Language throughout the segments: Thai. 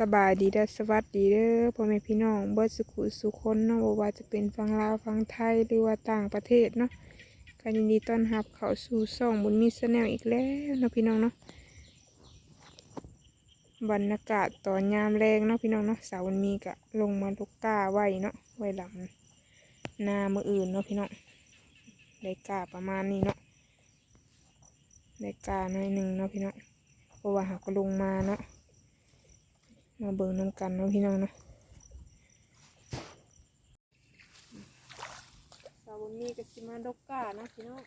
สบายดีเด้อสวัสดีเด้อพ่อแม่พี่น้องเบิดสุขุสุคนเนาะบ่ว่าจะเป็นฝั่งลาวฝั่งไทยหรือว่าต่างประเทศเนาะก็ยินดีต้อนรับเข้าสู่ช่องบุญมีแนลอีกแล้วเนาะพี่น้องเนาะบรรยากาศตอนยามแรงเนาะพี่น้องเนาะสาวบุญมีก็ลงมาลูกกาไว้เนาะไว้หลังนามืออื่นเนาะพี่น้องได้กาประมาณนี้เนาะได้กาหน่อยหนึ่งเนาะพี่น้องเพราะว่าหากลงมาเนาะ มาเบิ่งน้ำกันเนาะพี่น้องเนาะสาวบุญมีก็ชิมาดกกานะพี่น้อง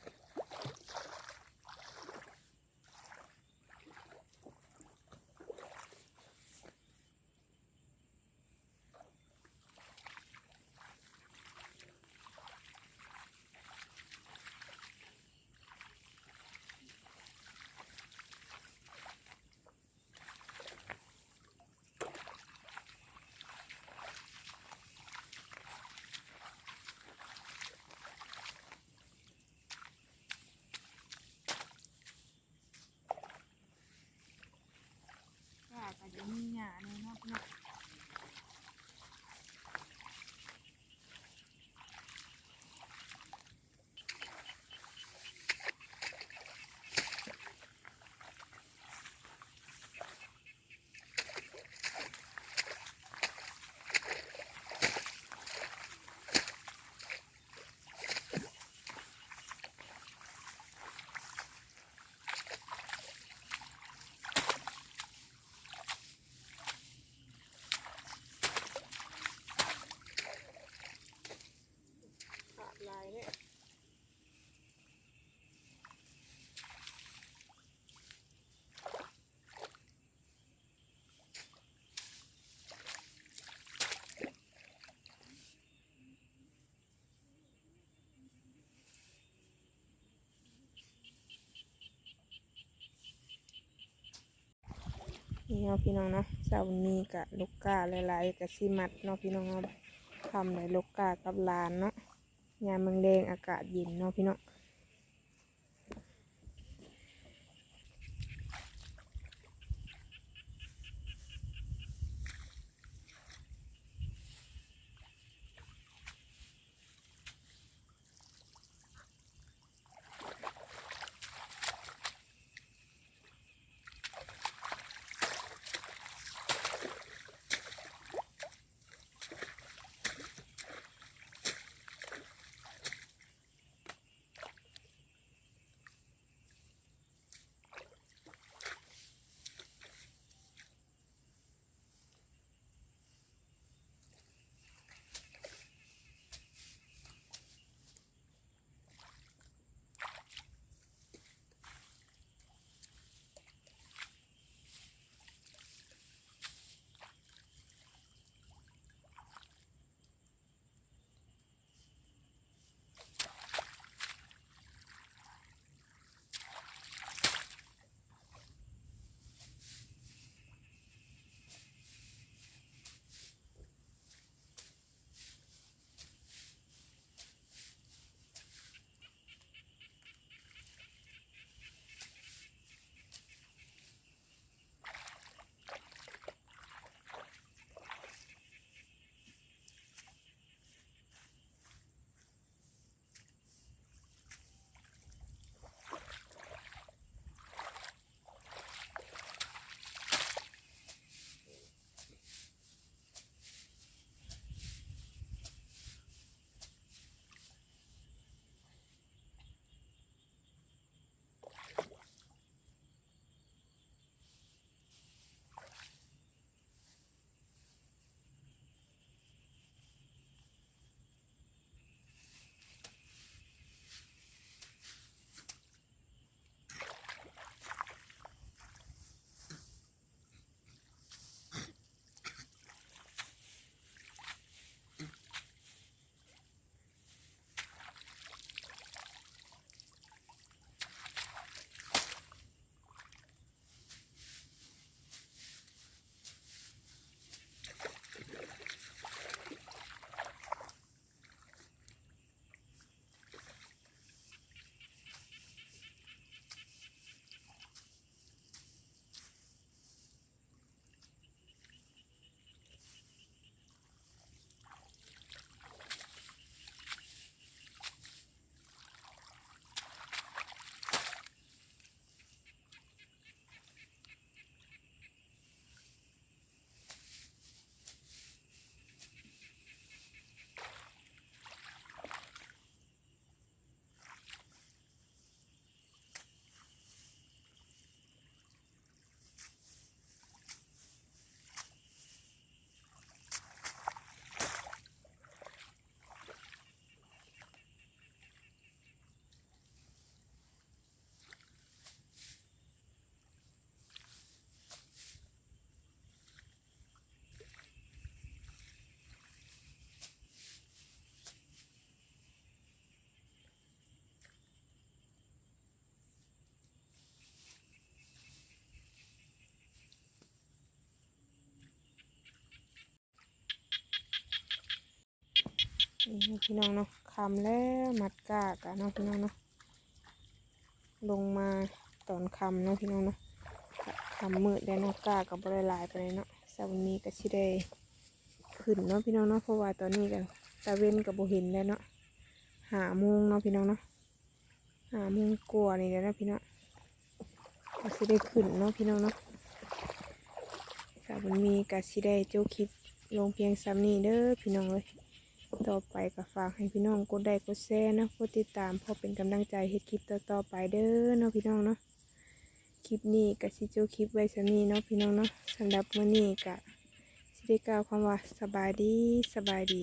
กาก็จะมีหญ้าเนี่ยเนาะพี่น้องขาดลายเนี่ย นี่เนาะพี่น้องเนาะสาวบุญมีกับลูกกาหลายๆกับซีมัดเนาะพี่น้องเนาะทำในลูกกากับลานเนาะยามเมืองแดงอากาศเย็นเนาะพี่น้อง นี่พี่น้องเนาะคำแล้วมัดกากะเนาะพี่น้องเนาะลงมาตอนคำเนาะพี่น้องเนาะคำมืดแล้วเนาะกากับบริลายไปเลยเนาะสาวนี้ก็ชิได้ขึ้นเนาะพี่น้องเนาะเพราะว่าตอนนี้กันตาเว้นกับโบเห็นแล้วเนาะหาโมงเนาะพี่น้องเนาะหาโมงกลัวนี่แหล้วนะพี่น้องก็ชิได้ขึ้นเนาะพี่น้องเนาะสาวมีก็ชิได้โจคลิปลงเพียงซ้ำนี้เด้อพี่น้องเลย ต่อไปก็ฝากให้พี่น้องกดไลค์กดแชร์นะกดติดตามเพื่อเป็นกำลังใจเฮ็ดคลิปต่อๆไปเด้อเนาะพี่น้องเนาะคลิปนี้กับชิจูคลิปไว้สนี้เนาะพี่น้องเนาะสำหรับมื้อนี้ก็สิได้กล่าวคำว่าสบายดีสบายดี